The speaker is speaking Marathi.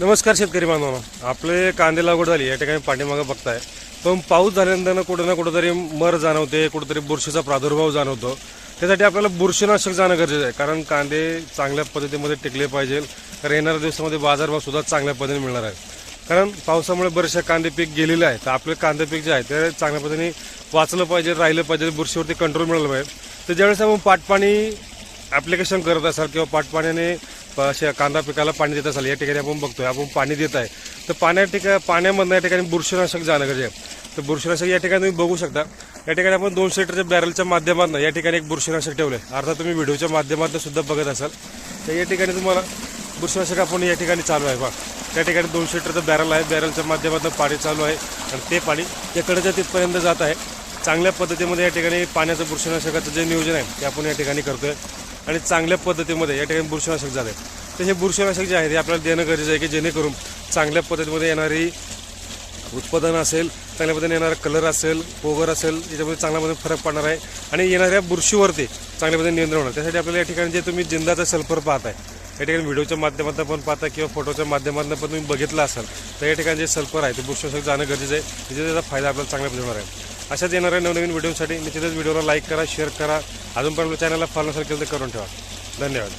नमस्कार शेतकरी बांधवांनो. आपले कांदे लागवड झाली या ठिकाणी पाठीमागं बघताय. पण पाऊस झाल्यानंतर कुठं ना कुठंतरी मर जाणवते कुठंतरी बुरशीचा प्रादुर्भाव जाणवतो. त्यासाठी आपल्याला बुरशीनाशक जाणं गरजेचं आहे कारण कांदे चांगल्या पद्धतीमध्ये टिकले पाहिजे. कारण येणाऱ्या दिवसामध्ये बाजारभाव सुद्धा चांगल्या पद्धतीने मिळणार आहे. कारण पावसामुळे बरेचसे कांदे पीक गेलेले आहे तर आपले कांदे पीक जे आहे ते चांगल्या पद्धतीने वाचलं पाहिजे राहिलं पाहिजे बुरशीवरती कंट्रोल मिळालं पाहिजे. तर ज्यावेळेस आपण पाटपाणी ॲप्लिकेशन करत असाल किंवा पाटपाण्याने प- अशा कांदा पिकाला पाणी देत असाल या ठिकाणी आपण बघतोय आपण पाणी देत आहे. तर पाण्या ठिका पाण्यामधनं या ठिकाणी बुरशीनाशक जाणं गरजे आहे. तर बुरशीनाशक या ठिकाणी तुम्ही बघू शकता. या ठिकाणी आपण दोनशे लिटरच्या बॅरलच्या माध्यमातून या ठिकाणी एक बुरशीनाशक ठेवलं आहे अर्थात तुम्ही व्हिडिओच्या माध्यमातून सुद्धा बघत असाल. तर या ठिकाणी तुम्हाला बुरशीनाशक आपण या ठिकाणी चालू आहे. बा त्या ठिकाणी दोनशे लिटरचं बॅरल आहे. बॅरलच्या माध्यमातून पाणी चालू आहे आणि ते पाणी त्याकडेच्या तिथपर्यंत जात आहे. चांगल्या पद्धतीमध्ये या ठिकाणी पाण्याचं बुरशीनाशकाचं जे नियोजन आहे ते आपण या ठिकाणी करतोय. आणि चांगल्या पद्धतीमध्ये या ठिकाणी बुरशीनाशक झालं. तर हे बुरशीनाशक जे आहे ते आपल्याला देणं गरजेचं आहे की जेणेकरून चांगल्या पद्धतीमध्ये येणारी उत्पादन असेल चांगल्या पद्धतीने येणारा कलर असेल पोगर असेल याच्यामध्ये चांगल्या पद्धतीने फरक पडणार आहे आणि येणाऱ्या बुरशीवरती चांगल्या पद्धतीने नियंत्रण होणार. त्यासाठी आपल्याला या ठिकाणी जे तुम्ही जिंदाचा सल्फर पाहताय या ठिकाणी व्हिडिओच्या माध्यमातून पण पाहता किंवा फोटोच्या माध्यमातून पण तुम्ही बघितलं असाल तर या ठिकाणी जे सल्फर आहे ते बुरशीनाशक जाणं गरजेचं आहे. त्याचा फायदा आपल्याला चांगल्या पद्धतीने होणार आहे. अशाच येणाऱ्या नवनवीन व्हिडिओसाठी निश्चितच व्हिडिओला लाईक करा शेअर करा. अजूनपर्यंत चॅनलला फॉलो नसेल केलं तर करून ठेवा. धन्यवाद.